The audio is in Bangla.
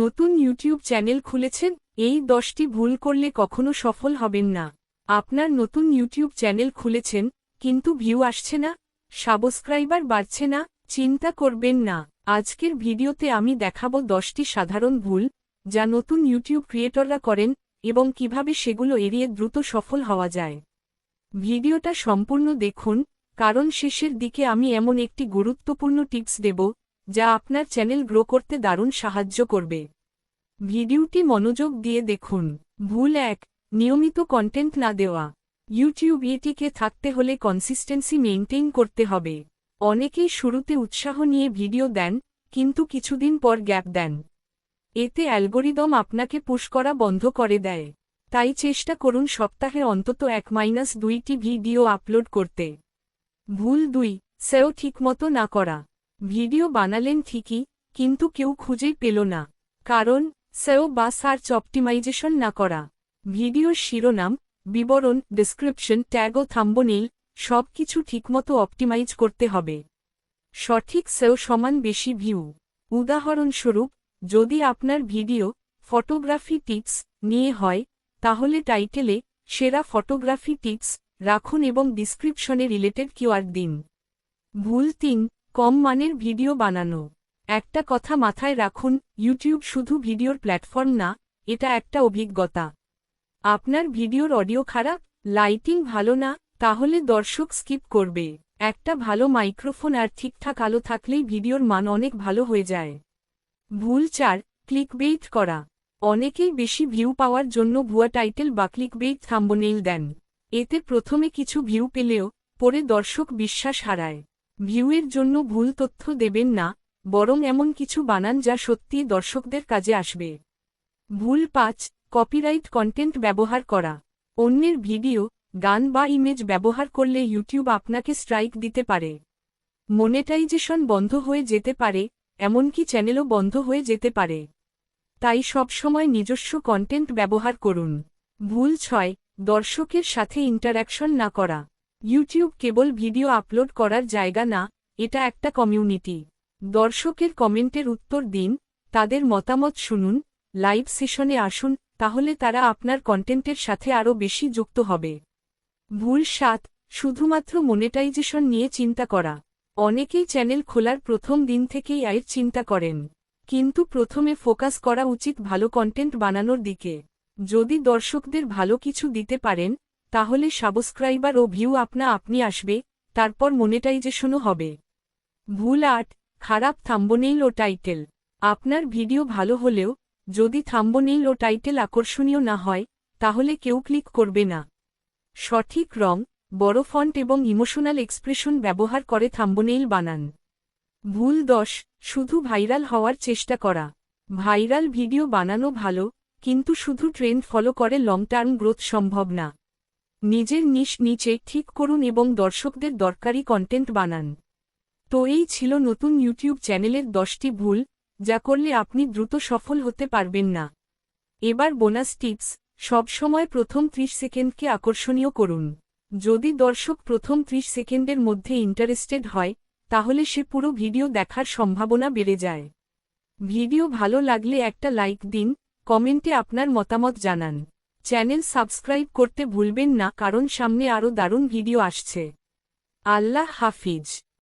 নতুন ইউটিউব চ্যানেল খুলেছেন, এই দশটি ভুল করলে কখনো সফল হবেন না। আপনার নতুন ইউটিউব চ্যানেল খুলেছেন, কিন্তু ভিউ আসছে না, সাবস্ক্রাইবার বাড়ছে না, চিন্তা করবেন না। আজকের ভিডিওতে আমি দেখাবো দশটি সাধারণ ভুল, যা নতুন ইউটিউব ক্রিয়েটররা করেন, এবং কীভাবে সেগুলো এড়িয়ে দ্রুত সফল হওয়া যায়। ভিডিওটা সম্পূর্ণ দেখুন, কারণ শেষের দিকে আমি এমন একটি গুরুত্বপূর্ণ টিপস দেব যা আপনার চ্যানেল গ্রো করতে দারুণ সাহায্য করবে। ভিডিওটি মনোযোগ দিয়ে দেখুন। ভুল এক, নিয়মিত কন্টেন্ট না দেওয়া। ইউটিউব এটিকে থাকতে হলে কনসিস্টেন্সি মেইনটেইন করতে হবে। অনেকেই শুরুতে উৎসাহ নিয়ে ভিডিও দেন, কিন্তু কিছুদিন পর গ্যাপ দেন। এতে অ্যালগোরিদম আপনাকে পুশ করা বন্ধ করে দেয়। তাই চেষ্টা করুন সপ্তাহে অন্তত এক মাইনাস দুইটি ভিডিও আপলোড করতে। ভুল দুই, সেও ঠিকমতো না করা। ভিডিও বানালেন ঠিকই, কিন্তু কেউ খুঁজেই পেল না। কারণ, সেও বা সার্চ অপটিমাইজেশন না করা। ভিডিওর শিরোনাম, বিবরণ, ডিসক্রিপশন, ট্যাগ ও থাম্বনেইল সব কিছু ঠিকমতো অপটিমাইজ করতে হবে। সঠিক সেও সমান বেশি ভিউ। উদাহরণস্বরূপ, যদি আপনার ভিডিও ফটোগ্রাফি টিপস নিয়ে হয়, তাহলে টাইটেলে সেরা ফটোগ্রাফি টিপস রাখুন এবং ডিসক্রিপশনে রিলেটেড কিওয়ার্ড দিন। ভুল তিন কম মানের ভিডিও বানানো। একটা কথা মাথায় রাখুন ইউটিউব শুধু ভিডিওর প্ল্যাটফর্ম না, এটা একটা অভিজ্ঞতা। আপনার ভিডিওর অডিও খারাপ লাইটিং ভালো না, তাহলে দর্শক স্কিপ করবে। একটা ভালো মাইক্রোফোন আর ঠিকঠাক আলো থাকলেই ভিডিওর মান অনেক ভালো হয়ে যায়। ভুল চার ক্লিকবেইট করা। অনেকেই বেশি ভিউ পাওয়ার জন্য ভুয়া টাইটেল বা ক্লিকবেইট থাম্বনেইল দেন। এতে প্রথমে কিছু ভিউ পেলেও, পরে দর্শক বিশ্বাস হারায়। ভিউয়ের জন্য ভুল তথ্য দেবেন না, বরং এমন কিছু বানান যা সত্যিই দর্শকদের কাজে আসবে। ভুল পাঁচ কপিরাইট কন্টেন্ট ব্যবহার করা। অন্যের ভিডিও, গান বা ইমেজ ব্যবহার করলে ইউটিউব আপনাকে স্ট্রাইক দিতে পারে। মনেটাইজেশন বন্ধ হয়ে যেতে পারে, এমনকি চ্যানেলও বন্ধ হয়ে যেতে পারে। তাই সবসময় নিজস্ব কন্টেন্ট ব্যবহার করুন। ভুল ছয়, দর্শকের সাথে ইন্টারাকশন না করা। ইউটিউব কেবল ভিডিও আপলোড করার জায়গা না, এটা একটা কমিউনিটি দর্শকের কমেন্টের উত্তর দিন, তাদের মতামত শুনুন লাইভ সেশনে আসুন, তাহলে তারা আপনার কন্টেন্টের সাথে আরও বেশি যুক্ত হবে। ভুল সাত, শুধুমাত্র মনেটাইজেশন নিয়ে চিন্তা করা। অনেকেই চ্যানেল খোলার প্রথম দিন থেকেই আয়ের চিন্তা করেন। কিন্তু প্রথমে ফোকাস করা উচিত ভালো কন্টেন্ট বানানোর দিকে। যদি দর্শকদের ভালো কিছু দিতে পারেন তাহলে সাবস্ক্রাইবার ও ভিউ আপনা আপনি আসবে, তারপর মনেটাইজেশনও হবে। ভুল আট, খারাপ থাম্বনেইল ও টাইটেল। আপনার ভিডিও ভালো হলেও, যদি থাম্বনেইল ও টাইটেল আকর্ষণীয় না হয়, তাহলে কেউ ক্লিক করবে না। সঠিক রং, বড় ফন্ট এবং ইমোশনাল এক্সপ্রেশন ব্যবহার করে থাম্বনেইল বানান। ভুল দশ, শুধু ভাইরাল হওয়ার চেষ্টা করা। ভাইরাল ভিডিও বানানো ভালো, কিন্তু শুধু ট্রেন্ড ফলো করে লং টার্ম গ্রোথ সম্ভব না। নিজের নিশ নিচে ঠিক করুন এবং দর্শকদের দরকারি কন্টেন্ট বানান। তো এই ছিল নতুন ইউটিউব চ্যানেলের দশটি ভুল, যা করলে আপনি দ্রুত সফল হতে পারবেন না। এবার বোনাস টিপস সবসময় প্রথম ত্রিশ সেকেন্ডকে আকর্ষণীয় করুন। যদি দর্শক প্রথম ত্রিশ সেকেন্ডের মধ্যে ইন্টারেস্টেড হয়, তাহলে সে পুরো ভিডিও দেখার সম্ভাবনা বেড়ে যায়। ভিডিও ভালো লাগলে একটা লাইক দিন কমেন্টে আপনার মতামত জানান। চ্যানেল সাবস্ক্রাইব করতে ভুলবেন না কারণ সামনে আরও দারুণ ভিডিও আসছে। আল্লাহ হাফিজ।